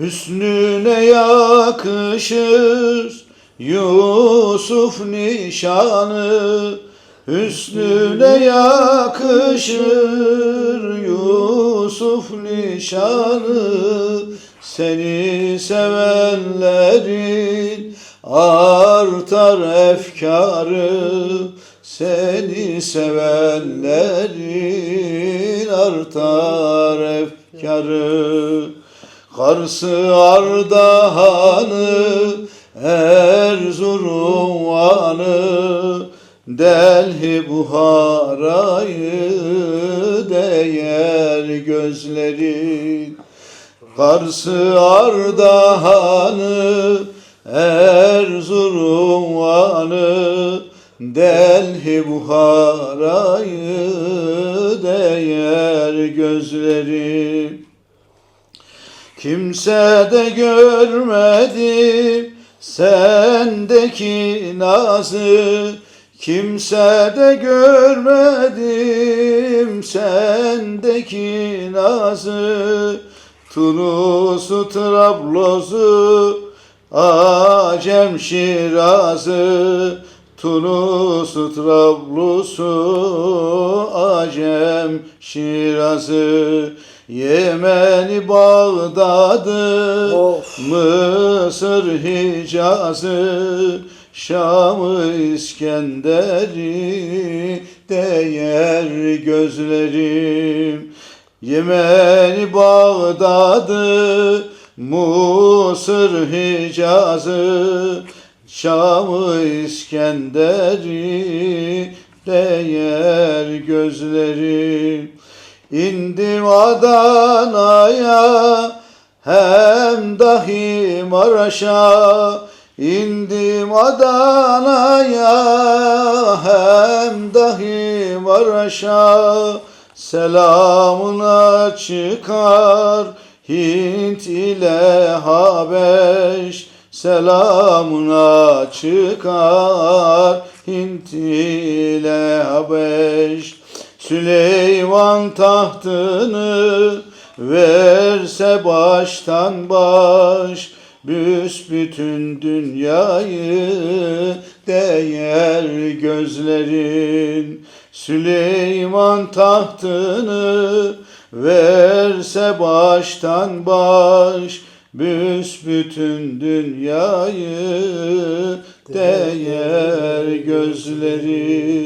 Hüsnüne yakışır Yusuf nişanı. Hüsnüne yakışır Yusuf nişanı. Seni sevenlerin artar efkarı. Seni sevenlerin artar efkarı Karsı Ardahan'ı Erzurum Van'ı Delhi Buhara'yı değer gözlerin Karsı Ardahan'ı Erzurum Van'ı Delhi Buhara'yı değer gözlerin Kimse de görmedim sendeki nazı. Kimse de görmedim sendeki nazı. Tunus'u Trablus'u Acem Şiraz'ı Tunus'u Trablus'u Acem Şiraz'ı Yemen'i Bağdat'ı Of. Mısır Hicaz'ı Şam'ı İskender'i değer gözlerim Yemen'i Bağdat'ı Mısır Hicaz'ı Şam'ı İskender'i değer gözlerim İndim Adana'ya hem dahi Maraş'a. İndim Adana'ya hem dahi Maraş'a. Selamına çıkar Hint ile Habeş Selamına çıkar Hint ile Habeş. Süleyman tahtını verse baştan baş Büsbütün dünyayı değer gözlerin. Süleyman tahtını verse baştan baş Büsbütün dünyayı değer gözlerin